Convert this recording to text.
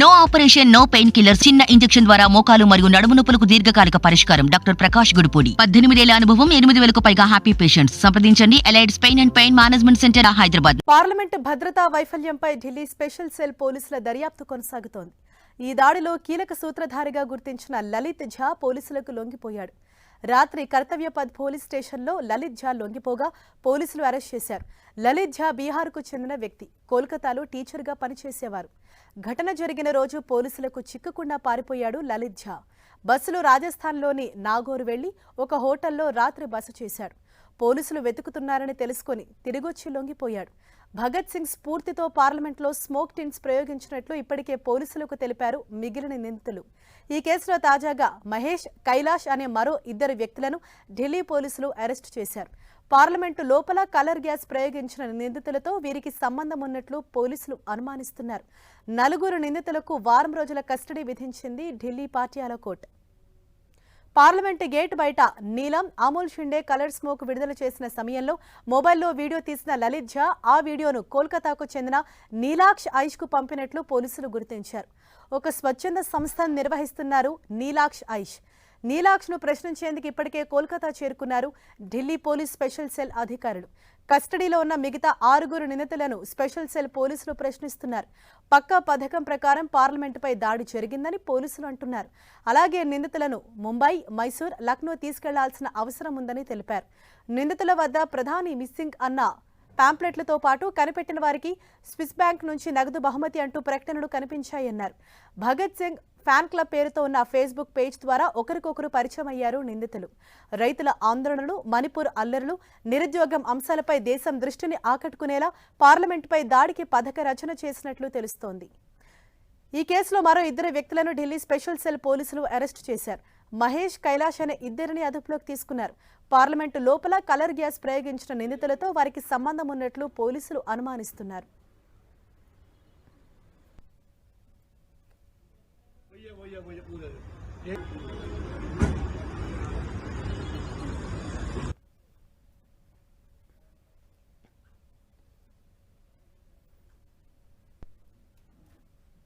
No operation no pain killer చిన్న injection ద్వారా మోకాలు మరియు నడుము నొప్పులకు దీర్ఘకాలిక పరిష్కారం. డాక్టర్ ప్రకాష్ గుడిపూడి. పద్దెనిమిదేళ్ళ అనుభవం ఎనిమిది వేలకు పైగా హ్యాపీ పేషెంట్స్ సంప్రదించండి. Allied pain and pain management centre Hyderabad. Parliament భద్రతా వైఫల్యంపై ఢిల్లీ స్పెషల్ సెల్ పోలీసుల దర్యాప్తు కొనసాగుతోంది. ఈ దాడిలో కీలక సూత్రధారిగా గుర్తించిన లలిత్ ఝా పోలీసులకు లొంగిపోయాడు. రాత్రి కర్తవ్య పద్ పోలీస్ స్టేషన్లో లలిత్ ఝా లొంగిపోగా పోలీసులు అరెస్ట్ చేశారు. లలిత్ ఝా బీహార్కు చెందిన వ్యక్తి. కోల్కతాలో టీచర్గా పనిచేసేవారు. ఘటన జరిగిన రోజు పోలీసులకు చిక్కకుండా పారిపోయాడు లలిత్ ఝా. బస్సులో రాజస్థాన్లోని నాగోర్ వెళ్ళి ఒక హోటల్లో రాత్రి బస చేశాడు. పోలీసులు వెతుకుతున్నారని తెలుసుకొని తిరిగొచ్చి లొంగిపోయాడు. భగత్ సింగ్ స్ఫూర్తితో పార్లమెంట్లో స్మోక్ టిన్స్ ప్రయోగించినట్లు ఇప్పటికే పోలీసులకు తెలిపారు మిగిలిన నిందితులు. ఈ కేసులో తాజాగా మహేష్ కైలాష్ అనే మరో ఇద్దరు వ్యక్తులను ఢిల్లీ పోలీసులు అరెస్టు చేశారు. పార్లమెంటు లోపల కలర్ గ్యాస్ ప్రయోగించిన నిందితులతో వీరికి సంబంధం ఉన్నట్లు పోలీసులు అనుమానిస్తున్నారు. నలుగురు నిందితులకు వారం రోజుల కస్టడీ విధించింది Delhi Patiala court. Parliament gate బయట నీలం అమూల్ షిండే కలర్ స్మోక్ విడుదల చేసిన సమయంలో మొబైల్లో వీడియో తీసిన లలిత్ ఝా ఆ వీడియోను కోల్కతాకు చెందిన నీలాక్ష్ ఐష్కు పంపినట్లు పోలీసులు గుర్తించారు. ఒక స్వచ్ఛంద సంస్థను నిర్వహిస్తున్నారు నీలాక్ష్ ఐష్. నీలాక్షను ప్రశ్నించేందుకు ఇప్పటికే కోల్కతా చేరుకున్నారు ఢిల్లీ పోలీస్ స్పెషల్ సెల్ అధికారులు. కస్టడీలో ఉన్న మిగతా ఆరుగురు నిందితులను స్పెషల్ సెల్ పోలీసులు ప్రశ్నిస్తున్నారు. పక్కా పథకం ప్రకారం పార్లమెంటుపై దాడి జరిగిందని పోలీసులు అంటున్నారు. అలాగే నిందితులను ముంబై మైసూర్ లక్నో తీసుకెళ్ళాల్సిన అవసరం ఉందని తెలిపారు. నిందితుల వద్ద ప్రధాని మిస్సింగ్ అన్న పాంప్లెట్లతో పాటు కనిపెట్టిన వారికి స్విస్ బ్యాంక్ నుంచి నగదు బహుమతి అంటూ ప్రకటనలు కనిపించాయన్నారు. భగత్ సింగ్ ఫ్యాన్ క్లబ్ పేరుతో ఉన్న ఫేస్బుక్ పేజ్ ద్వారా ఒకరికొకరు పరిచయం అయ్యారు నిందితులు. రైతుల ఆందోళనలు మణిపూర్ అల్లర్లు నిరుద్యోగం అంశాలపై దేశం దృష్టిని ఆకట్టుకునేలా పార్లమెంటుపై దాడికి పథక రచన చేసినట్లు తెలుస్తోంది. ఈ కేసులో మరో ఇద్దరు వ్యక్తులను ఢిల్లీ స్పెషల్ సెల్ పోలీసులు అరెస్ట్ చేశారు. మహేష్ కైలాష్ అనే ఇద్దరిని అదుపులోకి తీసుకున్నారు. పార్లమెంటు లోపల కలర్ గ్యాస్ ప్రయోగించిన నిందితులతో వారికి సంబంధం ఉన్నట్లు పోలీసులు అనుమానిస్తున్నారు.